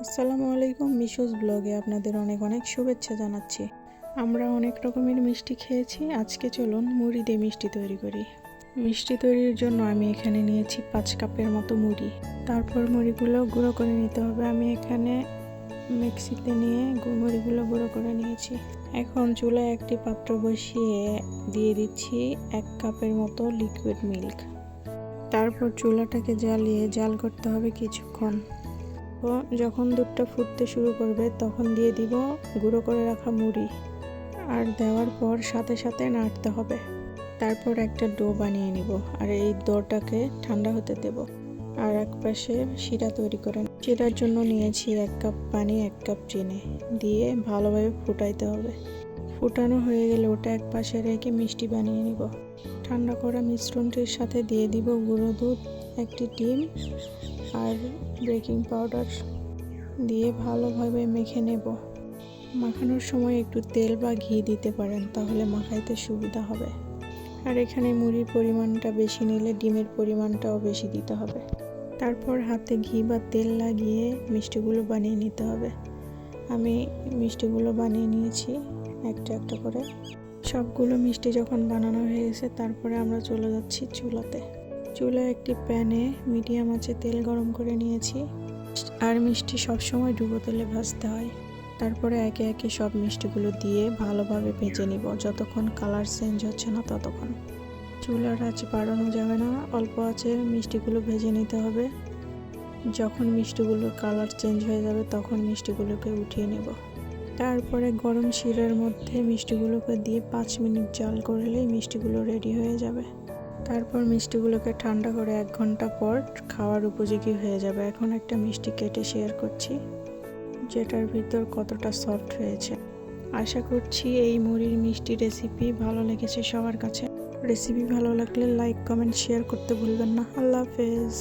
আসসালামু আলাইকুম, মিশুস ব্লগে আপনাদের অনেক অনেক শুভেচ্ছা জানাচ্ছি। আমরা অনেক রকমের মিষ্টি খেয়েছি, আজকে চলুন মুড়ি দিয়ে মিষ্টি তৈরি করি। মিষ্টি তৈরির জন্য আমি এখানে নিয়েছি পাঁচ কাপের মতো মুড়ি। তারপর মুড়িগুলো গুঁড়ো করে নিতে হবে। আমি এখানে মিক্সিতে নিয়ে মুড়িগুলো গুঁড়ো করে নিয়েছি। এখন চুলায় একটি পাত্র বসিয়ে দিয়ে দিচ্ছি এক কাপের মতো লিকুইড মিল্ক তারপর চুলাটাকে জ্বালিয়ে জাল করতে হবে কিছুক্ষণ। তো যখন দুধটা ফুটতে শুরু করবে, তখন দিয়ে দিব গুঁড়ো করে রাখা মুড়ি। আর দেওয়ার পর সাথে সাথে নাড়তে হবে। তারপর একটা ডো বানিয়ে নিব আর এই ডোটাকে ঠান্ডা হতে দেব। আর এক পাশে শিরা তৈরি করে শিরার জন্য নিয়েছি এক কাপ পানি, এক কাপ চিনি। দিয়ে ভালোভাবে ফুটাইতে হবে। ফুটানো হয়ে গেলে ওটা এক পাশে রেখে মিষ্টি বানিয়ে নিব। ঠান্ডা করা মিশ্রণটির সাথে দিয়ে দিব গুঁড়ো দুধ, একটি ডিম আর বেকিং পাউডার দিয়ে ভালোভাবে মেখে নেব। মাখানোর সময় একটু তেল বা ঘি দিতে পারেন, তাহলে মাখাইতে সুবিধা হবে। আর এখানে মুড়ির পরিমাণটা বেশি নিলে ডিমের পরিমাণটাও বেশি দিতে হবে। তারপর হাতে ঘি বা তেল লাগিয়ে মিষ্টিগুলো বানিয়ে নিতে হবে। আমি মিষ্টিগুলো বানিয়ে নিয়েছি, একটা একটা করে। সবগুলো মিষ্টি যখন বানানো হয়ে গেছে, তারপরে আমরা চলে যাচ্ছি চুলাতে। চুলায় একটি প্যানে মিডিয়াম আঁচে তেল গরম করে নিয়েছি আর মিষ্টি সবসময় ডুবো তেলে ভাজতে হয়। তারপরে একে একে সব মিষ্টিগুলো দিয়ে ভালোভাবে ভেজে নিব। যতক্ষণ কালার চেঞ্জ হচ্ছে না ততক্ষণ। চুলার আঁচ বাড়ানো যাবে না। অল্প আছে মিষ্টিগুলো ভেজে নিতে হবে। যখন মিষ্টিগুলোর কালার চেঞ্জ হয়ে যাবে তখন মিষ্টিগুলোকে উঠিয়ে নেব। তারপরে গরম শিরার মধ্যে মিষ্টিগুলোকে দিয়ে পাঁচ মিনিট জাল করলেই মিষ্টিগুলো রেডি হয়ে যাবে। তারপর মিষ্টিগুলোকে ঠান্ডা করে এক ঘণ্টা পর খাওয়ার উপযোগী হয়ে যাবে। এখন একটা মিষ্টি কেটে শেয়ার করছি, যেটার ভিতর কতটা সফট হয়েছে আশা করছি এই মুড়ির মিষ্টি রেসিপি ভালো লেগেছে সবার কাছে। রেসিপি ভালো লাগলে লাইক কমেন্ট শেয়ার করতে ভুলবেন না। আল্লাহ হাফেজ।